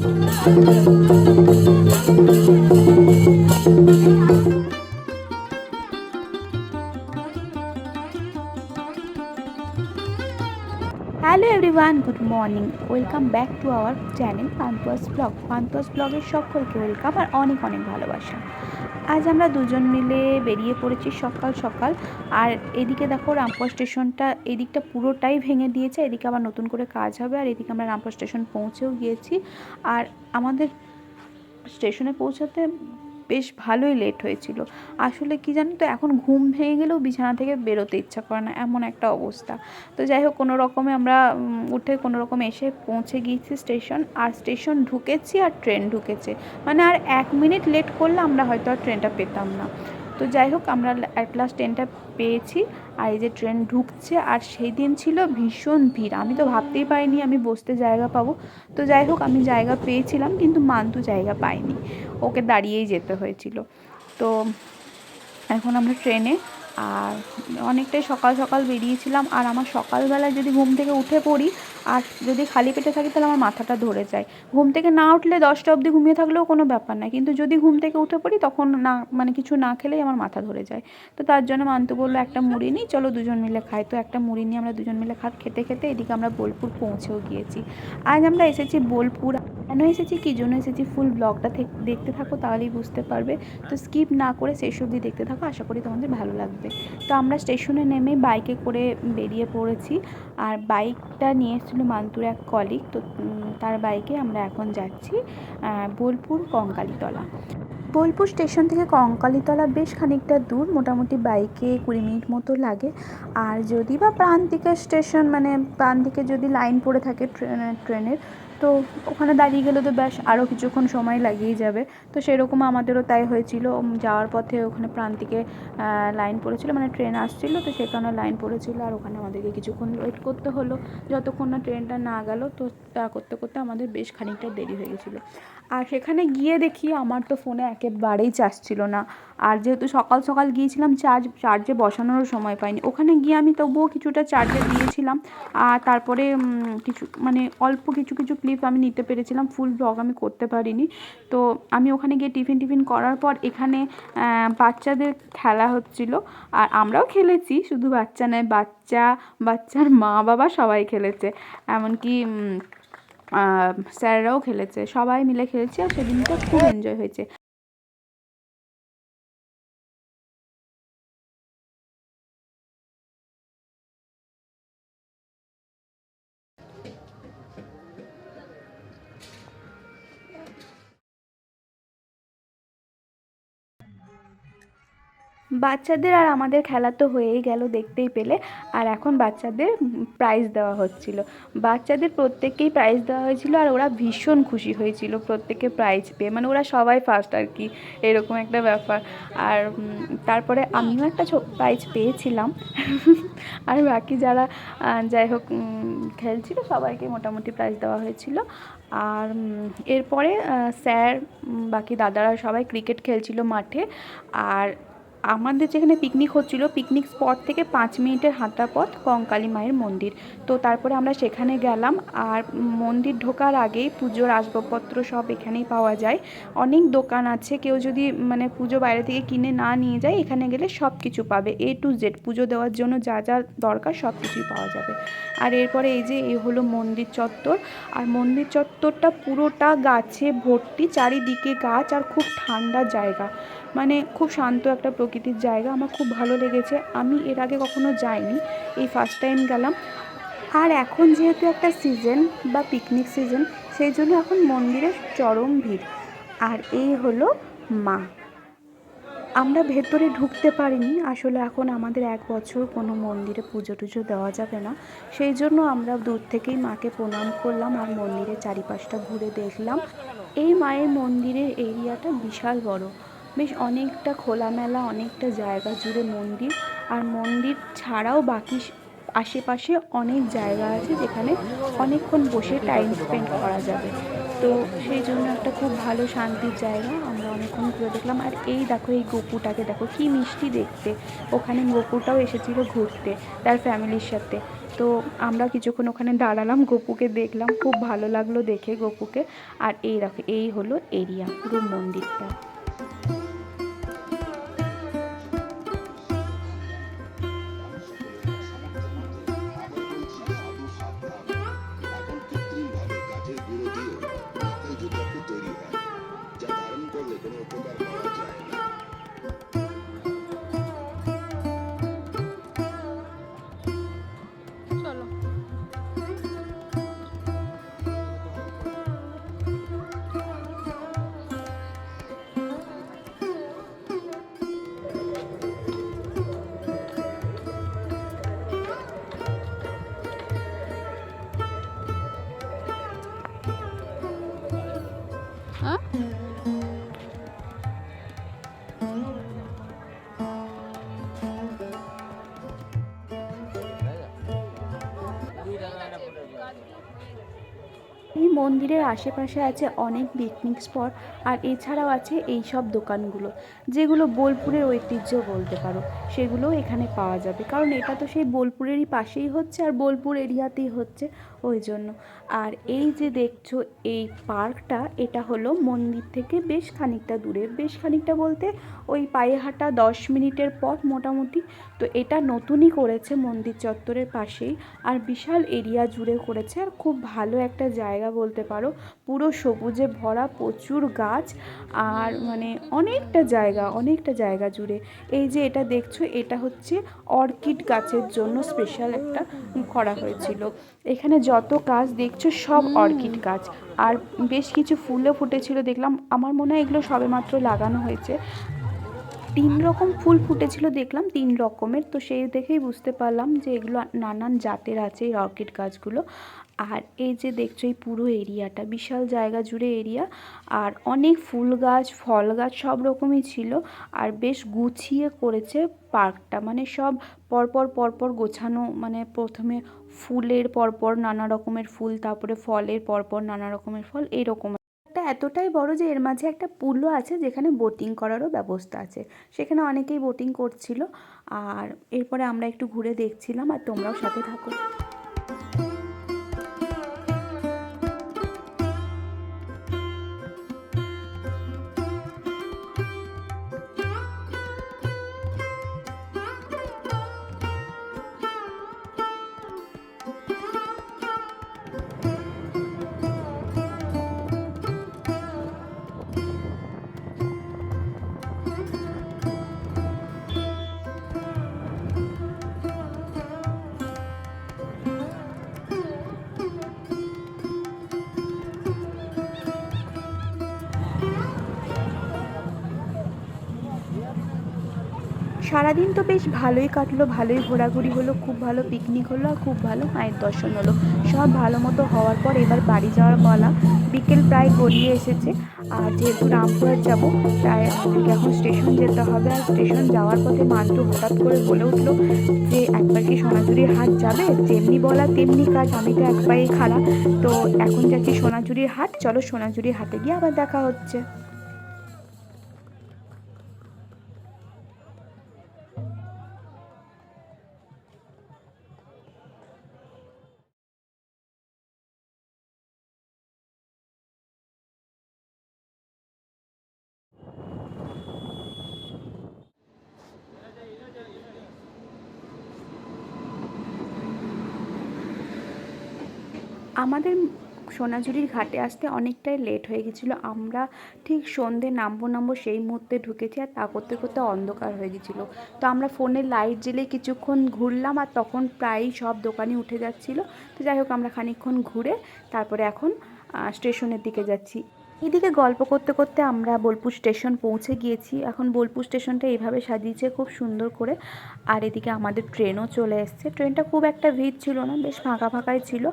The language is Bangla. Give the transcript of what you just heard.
Hello everyone good morning welcome back to our channel Pantuas vlog Pantuas ব্লগের সকলকে ওয়েলকাম আর অনেক অনেক ভালোবাসা। আজ আমরা দুজন মিলে বেরিয়ে পড়েছি সকাল সকাল। আর এদিকে দেখো রামপুর স্টেশনটা, এদিকটা পুরোটাই ভেঙে দিয়েছে। এদিকে আবার নতুন করে কাজ হবে আর এদিকে আমরা রামপুর স্টেশন পৌঁছেও গিয়েছি। আর আমাদের স্টেশনে পৌঁছাতে বেশ ভালোই লেট হয়েছিল। আসলে কি জানি তো, এখন ঘুম ভেঙে গেলেও বিছানা থেকে বেরোতে ইচ্ছা করে না, এমন একটা অবস্থা। তো যাই হোক, কোনো রকমে আমরা উঠে কোনো রকম এসে পৌঁছে গিয়েছি স্টেশন আর স্টেশন ঢুকেছি আর ট্রেন ঢুকেছে। মানে আর এক মিনিট লেট করলে আমরা হয়তো আর ট্রেনটা পেতাম না। তো যাই হোক, আমরা অ্যাট লাস্ট ট্রেনটা পেয়েছি। আর এই যে ট্রেন ঢুকছে, আর সেই দিন ছিল ভীষণ ভিড়। আমি তো ভাবতেই পারিনি আমি বসতে জায়গা পাবো। তো যাই হোক, আমি জায়গা পেয়েছিলাম, কিন্তু মান্তু জায়গা পাইনি। ওকে দাঁড়িয়েই যেতে হয়েছিল। তো এখন আমরা ট্রেনে আর অনেকটাই সকাল সকাল বেরিয়েছিলাম। আর আমার সকালবেলায় যদি ঘুম থেকে উঠে পড়ি আর যদি খালি পেটে থাকি তাহলে আমার মাথাটা ধরে যায়। ঘুম থেকে না উঠলে দশটা অবধি ঘুমিয়ে থাকলেও কোনো ব্যাপার না কিন্তু যদি ঘুম থেকে উঠে পড়ি তখন না মানে কিছু না খেলেই আমার মাথা ধরে যায়। তো তার জন্য মান্তু বলল, একটা মুড়ি নিই, চলো দুজন মিলে খাই। তো একটা মুড়ি নিয়ে আমরা দুজন মিলে খা খেতে খেতে এদিকে আমরা বোলপুর পৌঁছেও গিয়েছি। আজ আমরা এসেছি বোলপুর। কেন এসেছি, কী জন্য এসেছি ফুল ব্লগটা দেখতে থাকো, তাহলেই বুঝতে পারবে। তো স্কিপ না করে শেষ অবধি দেখতে থাকো, আশা করি তোমাদের ভালো লাগবে। তো আমরা স্টেশনে নেমে বাইকে করে বেরিয়ে পড়েছি। আর বাইকটা নিয়ে এসেছিল মান্তুর এক কলিক তো তার বাইকে আমরা এখন যাচ্ছি বোলপুর কঙ্কালীতলা। বোলপুর স্টেশন থেকে কঙ্কালীতলা বেশ খানিকটা দূর, মোটামুটি বাইকে কুড়ি মিনিট মতো লাগে। আর যদি বা প্রান্তিকের স্টেশন মানে প্রান্তিকে যদি লাইন পড়ে থাকে ট্রেনের ট্রেনের, তো ওখানে দাঁড়িয়ে গেলে তো ব্যাস আরও কিছুক্ষণ সময় লাগিয়ে যাবে। তো সেরকম আমাদেরও তাই হয়েছিল। যাওয়ার পথে ওখানে প্রান্তিকে লাইন পড়েছিল মানে ট্রেন আসছিল, তো সে কারণে লাইন পড়েছিল। আর ওখানে আমাদেরকে কিছুক্ষণ ওয়েট করতে হলো। যতক্ষণ না ট্রেনটা না গেল, তো তা করতে করতে আমাদের বেশ খানিকটা দেরি হয়ে গেছিল। আর সেখানে গিয়ে দেখি, আমার তো ফোনে একেবারেই চার্জ ছিল না। আর যেহেতু সকাল সকাল গিয়েছিলাম, চার্জ, চার্জে বসানোরও সময় পাইনি। ওখানে গিয়ে আমি তবুও কিছুটা চার্জে দিয়েছিলাম। আর তারপরে কিছু মানে অল্প কিছু কিছু ক্লিপ আমি নিতে পেরেছিলাম। ফুল ব্লগ আমি করতে পারিনি। তো আমি ওখানে গিয়ে টিফিন টিফিন করার পর এখানে বাচ্চাদের খেলা হচ্ছিল। আর আমরাও খেলেছি, শুধু বাচ্চা নয়, বাচ্চা, বাচ্চার মা বাবা সবাই খেলেছে। এমনকি স্যাররাও খেলেছে। সবাই মিলে খেলেছি আর সেদিনটা খুব এনজয় হয়েছে। বাচ্চাদের আর আমাদের খেলা তো হয়েই গেল দেখতেই পেলে। আর এখন বাচ্চাদের প্রাইজ দেওয়া হচ্ছিল। বাচ্চাদের প্রত্যেককেই প্রাইজ দেওয়া হয়েছিল আর ওরা ভীষণ খুশি হয়েছিল প্রত্যেকে প্রাইজ পেয়ে। মানে ওরা সবাই ফার্স্ট আর কি, এরকম একটা ব্যাপার। আর তারপরে আমিও একটা প্রাইজ পেয়েছিলাম। আর বাকি যারা যাই হোক খেলছিল সবাইকে মোটামুটি প্রাইজ দেওয়া হয়েছিল। আর এরপরে স্যার বাকি দাদারা সবাই ক্রিকেট খেলছিল মাঠে। আর আমাদের যেখানে পিকনিক হচ্ছিল পিকনিক স্পট থেকে পাঁচ মিনিটের হাঁটা পথ কঙ্কালী মায়ের মন্দির। তো তারপরে আমরা সেখানে গেলাম আর মন্দির ঢোকার আগেই পুজোর আসবাবপত্র সব এখানেই পাওয়া যায়। অনেক দোকান আছে, কেউ যদি মানে পুজো বাইরে থেকে কিনে না নিয়ে যায়, এখানে গেলে সব কিছু পাবে এ টু জেড পুজো দেওয়ার জন্য যা যা দরকার সব কিছুই পাওয়া যাবে। আর এরপরে এই যে এই হলো মন্দির চত্বর। আর মন্দির চত্বরটা পুরোটা গাছে ভর্তি, চারিদিকে গাছ আর খুব ঠান্ডা জায়গা। মানে খুব শান্ত একটা প্রকৃতির জায়গা, আমার খুব ভালো লেগেছে। আমি এর আগে কখনো যাইনি, এই ফার্স্ট টাইম গেলাম। আর এখন যেহেতু একটা সিজন বা পিকনিক সিজন সেই জন্য এখন মন্দিরে চরম ভিড়। আর এই হলো মা। আমরা ভেতরে ঢুকতে পারিনি, আসলে এখন আমাদের এক বছর কোনো মন্দিরে পুজো টুজো দেওয়া যাবে না। সেই জন্য আমরা দূর থেকেই মাকে প্রণাম করলাম আর মন্দিরের চারিপাশটা ঘুরে দেখলাম। এই মায়ের মন্দিরের এরিয়াটা বিশাল বড়। বেশ অনেকটা খোলামেলা, অনেকটা জায়গা জুড়ে মন্দির। আর মন্দির ছাড়াও বাকি আশেপাশে অনেক জায়গা আছে যেখানে অনেকক্ষণ বসে টাইম স্পেন্ড করা যাবে। তো সেই জন্য একটা খুব ভালো শান্তির জায়গা। আমরা অনেকক্ষণ ঘুরে দেখলাম। আর এই দেখো, এই গপুটাকে দেখো, কি মিষ্টি দেখতে। ওখানে গপুটাও এসেছিল ঘুরতে, তার ফ্যামিলির সাথে। তো আমরা কিছুক্ষণ ওখানে দাঁড়ালাম, গপুকে দেখলাম। খুব ভালো লাগল দেখে গপুকে। আর এই দেখো, এই হলো এরিয়া পুরো মন্দিরটা। মন্দিরের আশেপাশে আছে অনেক পিকনিক স্পট আর এছাড়াও আছে এই সব দোকানগুলো, যেগুলো বোলপুরের ঐতিহ্য বলতে পারো। সেগুলোও এখানে পাওয়া যাবে। কারণ এটা তো সেই বোলপুরেরই পাশেই হচ্ছে আর বোলপুর এরিয়াতেই হচ্ছে ওই জন্য। আর এই যে দেখছ এই পার্কটা, এটা হলো মন্দির থেকে বেশ খানিকটা দূরে। বেশ খানিকটা বলতে ওই পায়ে হাঁটা দশ মিনিটের পথ মোটামুটি। তো এটা নতুনই করেছে মন্দির চত্বরের পাশেই। আর বিশাল এরিয়া জুড়ে করেছে। আর খুব ভালো একটা জায়গা বলতে পারো। পুরো সবুজে ভরা প্রচুর গাছ। আর মানে অনেকটা জায়গা অনেকটা জায়গা জুড়ে। এই যে এটা দেখছ এটা হচ্ছে অর্কিড গাছের জন্য স্পেশাল একটা করা হয়েছিল। এখানে যত গাছ দেখছ সব অর্কিড গাছ। আর বেশ কিছু ফুলও ফুটেছিল দেখলাম আমার মনে হয় এগুলো সবেমাত্র লাগানো হয়েছে। তিন রকম ফুল ফুটেছিল দেখলাম তিন রকমের। তো সেই দেখেই বুঝতে পারলাম যে এগুলো নানান জাতের আছে এই অর্কিড গাছগুলো। আর এই যে দেখছ এই পুরো এরিয়াটা, বিশাল জায়গা জুড়ে এরিয়া, আর অনেক ফুল গাছ, ফল গাছ, সব রকমই ছিল, আর বেশ গুছিয়ে করেছে পার্কটা। মানে সব পরপর পরপর গোছানো মানে প্রথমে ফুলের পরপর নানা রকমের ফুল, তারপরে ফলের পরপর নানা রকমের ফল, এরকম। একটা এতটাই বড় যে এর মাঝে একটা পুলও আছে যেখানে বোটিং করারও ব্যবস্থা আছে। সেখানে অনেকেই বোটিং করছিল, আর এরপরে আমরা একটু ঘুরে দেখছিলাম, আর তোমরাও সাথে থাকো। সারাদিন তো বেশ ভালোই কাটলো, ভালোই ঘোরাঘুরি হলো, খুব ভালো পিকনিক হলো আর খুব ভালো মায়ের দর্শন হলো। সব ভালো মতো হওয়ার পর এবার বাড়ি যাওয়ার বলা বিকেল প্রায় গড়িয়ে এসেছে আর যেহেতু রামপুরহাট যাব, তাই আমাদেরকে এখন স্টেশন যেতে হবে আর স্টেশন যাওয়ার পথে মান্টু হঠাৎ করে বলে উঠল যে একবার কি সোনাঝুরির হাট যাবে? যেমনি বলা তেমনি কাজ, আমি তো এক পায়ে খাড়া। তো এখন যাচ্ছি সোনাঝুরির হাট, চলো সোনাঝুরির হাটে গিয়ে আবার দেখা হচ্ছে। আমাদের সোনাঝুরির ঘাটে আসতে অনেকটাই লেট হয়ে গেছিল। আমরা ঠিক সন্ধে নামবো নামবো সেই মুহূর্তে ঢুকেছি আর তা করতে করতে অন্ধকার হয়ে গেছিল। তো আমরা ফোনে লাইট জ্বেলে কিছুক্ষণ ঘুরলাম আর তখন প্রায়ই সব দোকানে উঠে যাচ্ছিল। তো যাই হোক, আমরা খানিকক্ষণ ঘুরে তারপরে এখন স্টেশনের দিকে যাচ্ছি। এদিকে গল্প করতে করতে আমরা বোলপুর স্টেশন পৌঁছে গিয়েছি। এখন বোলপুর স্টেশনটা এইভাবে সাজিয়েছে খুব সুন্দর করে। আর এদিকে আমাদের ট্রেনও চলে এসছে। ট্রেনটা খুব একটা ভিড় ছিল না, বেশ ফাঁকা ফাঁকাই ছিল।